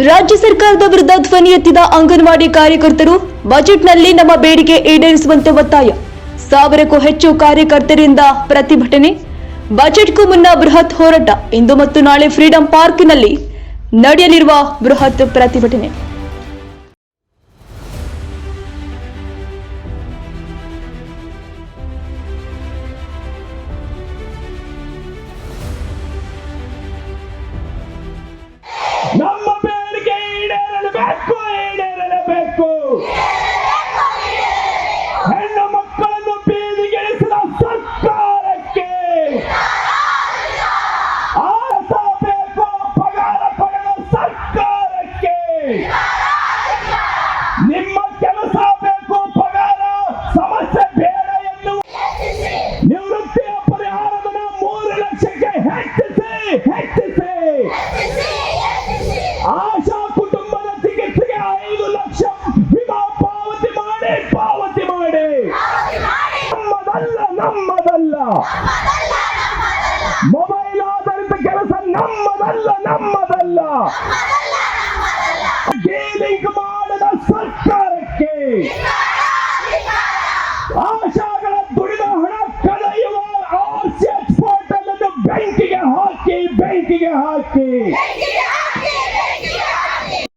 ರಾಜ್ಯ ಸರ್ಕಾರದ ವಿರುದ್ಧ ಧ್ವನಿ ಎತ್ತಿದ ಅಂಗನವಾಡಿ ಕಾರ್ಯಕರ್ತರು ಬಜೆಟ್ನಲ್ಲಿ ನಮ್ಮ ಬೇಡಿಕೆ ಈಡೇರಿಸುವಂತೆ ಒತ್ತಾಯ. ಸಾವಿರಕ್ಕೂ ಹೆಚ್ಚು ಕಾರ್ಯಕರ್ತರಿಂದ ಪ್ರತಿಭಟನೆ. ಬಜೆಟ್ಗೂ ಮುನ್ನ ಬೃಹತ್ ಹೋರಾಟ. ಇಂದು ಮತ್ತು ನಾಳೆ ಫ್ರೀಡಂ ಪಾರ್ಕ್ನಲ್ಲಿ ನಡೆಯಲಿರುವ ಬೃಹತ್ ಪ್ರತಿಭಟನೆ. ಸರ್ಕಾರಕ್ಕೆ ನಿಮ್ಮ ಕೆಲಸ ಬೇಕು ಪಗಾರ, ಸಮಸ್ಯೆ ಬೇಡ ಎಂದು ನಿವೃತ್ತಿಯ ಪರಿಹಾರದ ಮೂರು ಲಕ್ಷಕ್ಕೆ ಹೆಚ್ಚಿಸಿ ಹೆಚ್ಚಿಸಿ. ಆಶಾ ಕುಟುಂಬದ ಚಿಕಿತ್ಸೆಗೆ ಐದು ಲಕ್ಷ ವಿಮಾ ಪಾವತಿ ಮಾಡಿ ಪಾವತಿ ಮಾಡಿ. ನಮ್ಮದಲ್ಲ ನಮ್ಮದಲ್ಲ. ಮೊಬೈಲ್ ಆಧಾರಿತ ಕೆಲಸ ನಮ್ಮದಲ್ಲ ನಮ್ಮದಲ್ಲ. ಡೀಲಿಂಗ್ ಮಾಡದ ಸರ್ಕಾರಕ್ಕೆ ಆಶಾಗಳ ದುಡಿದ ಹಣ ಕಳೆಯುವ ಆರ್ಸಿ ಎಕ್ಸ್ಪೋರ್ಟ್ ಅನ್ನು ಬ್ಯಾಂಕಿಗೆ ಹಾಕಿ ಬ್ಯಾಂಕಿಗೆ ಹಾಕಿ